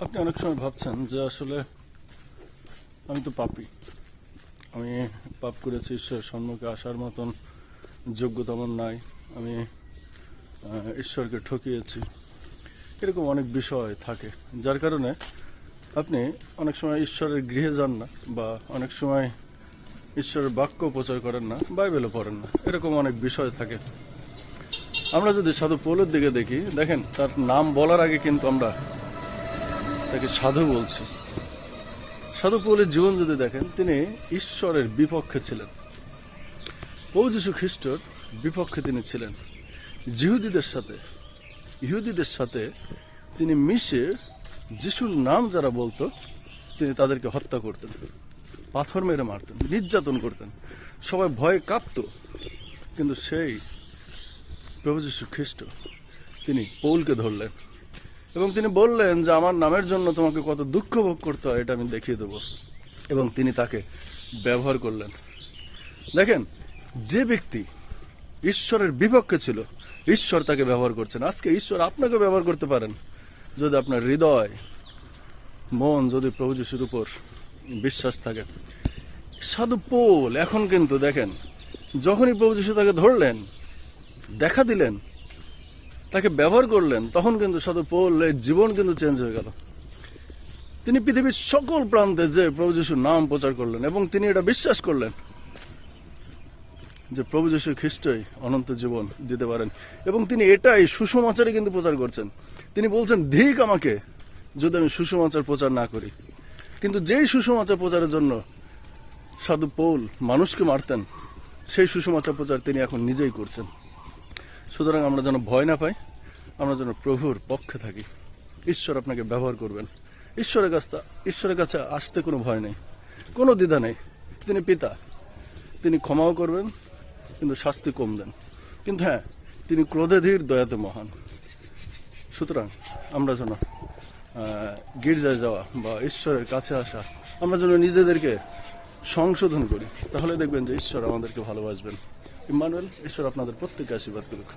আপনি অনেক সময় ভাবছেন যে আসলে আমি তো পাপী। আমি পাপ করেছি, ঈশ্বরের সম্মুখে আসার মতন যোগ্যতা আমার নাই। আমি ঈশ্বরকে ঠকিয়েছি। এরকম অনেক বিষয় থাকে, যার কারণে আপনি অনেক সময় ঈশ্বরের গৃহে যান না বা অনেক সময় ঈশ্বরের বাক্য প্রচার করেন না, বাইবেলও পড়েন না। এরকম অনেক বিষয় থাকে। আমরা যদি সাধু পৌলের দিকে দেখি, দেখেন তার নাম বলার আগে কিন্তু আমরা তাকে সাধু বলছি। সাধু পৌলের জীবন যদি দেখেন, তিনি ঈশ্বরের বিপক্ষে ছিলেন। পৌল যীশু খ্রিস্টর বিপক্ষে তিনি ছিলেন। জিহুদিদের সাথে, ইহুদিদের সাথে তিনি মিশে যিশুর নাম যারা বলতো, তিনি তাদেরকে হত্যা করতেন, পাথর মেরে মারতেন, নির্যাতন করতেন। সবাই ভয়ে কাঁপত, কিন্তু সেই প্রভু যীশু খ্রিস্ট, তিনি পৌলকে ধরলেন। এবং তিনি বললেন যে আমার নামের জন্য তোমাকে কত দুঃখ ভোগ করতে হয়, এটা আমি দেখিয়ে দেবো। এবং তিনি তাকে ব্যবহার করলেন। দেখেন, যে ব্যক্তি ঈশ্বরের বিপক্ষে ছিল, ঈশ্বর তাকে ব্যবহার করছেন। আজকে ঈশ্বর আপনাকে ব্যবহার করতে পারেন। যদি আপনার হৃদয়, মন যদি প্রভু যিশুর উপর বিশ্বাস থাকে। সাধু পোল এখন কিন্তু দেখেন, যখনই প্রভু যিশু তাকে ধরলেন, দেখা দিলেন তাকে ব্যবহার করলেন, তখন কিন্তু সাধু পৌলের জীবন কিন্তু চেঞ্জ হয়ে গেল। তিনি পৃথিবীর সকল প্রান্তে যে প্রভু যিশুর নাম প্রচার করলেন এবং তিনি এটা বিশ্বাস করলেন যে প্রভু যিশু খ্রিস্টই অনন্ত জীবন দিতে পারেন। এবং তিনি এটাই সুসমাচারে কিন্তু প্রচার করছেন। তিনি বলছেন, ধিক আমাকে যদি আমি সুসমাচার প্রচার না করি। কিন্তু যেই সুসমাচার প্রচারের জন্য সাধু পৌল মানুষকে মারতেন, সেই সুসমাচার প্রচার তিনি এখন নিজেই করছেন। সুতরাং আমরা যেন ভয় না পাই, আমরা যেন প্রভুর পক্ষে থাকি। ঈশ্বর আপনাকে ব্যবহার করবেন। ঈশ্বরের কাছে ঈশ্বরের কাছে আসতে কোনো ভয় নেই, কোনো দ্বিধা নেই। তিনি পিতা, তিনি ক্ষমাও করবেন, কিন্তু শাস্তি কম দেন। কিন্তু হ্যাঁ তিনি ক্রোধে ধীর দয়াতে মহান। সুতরাং আমরা যেন গির্জায় যাওয়া বা ঈশ্বরের কাছে আসা, আমরা যেন নিজেদেরকে সংশোধন করি। তাহলে দেখবেন যে ঈশ্বর আমাদেরকে ভালোবাসবেন। ইমানুয়েল ঈশ্বর আপনাদের প্রত্যেককে আশীর্বাদ করুক।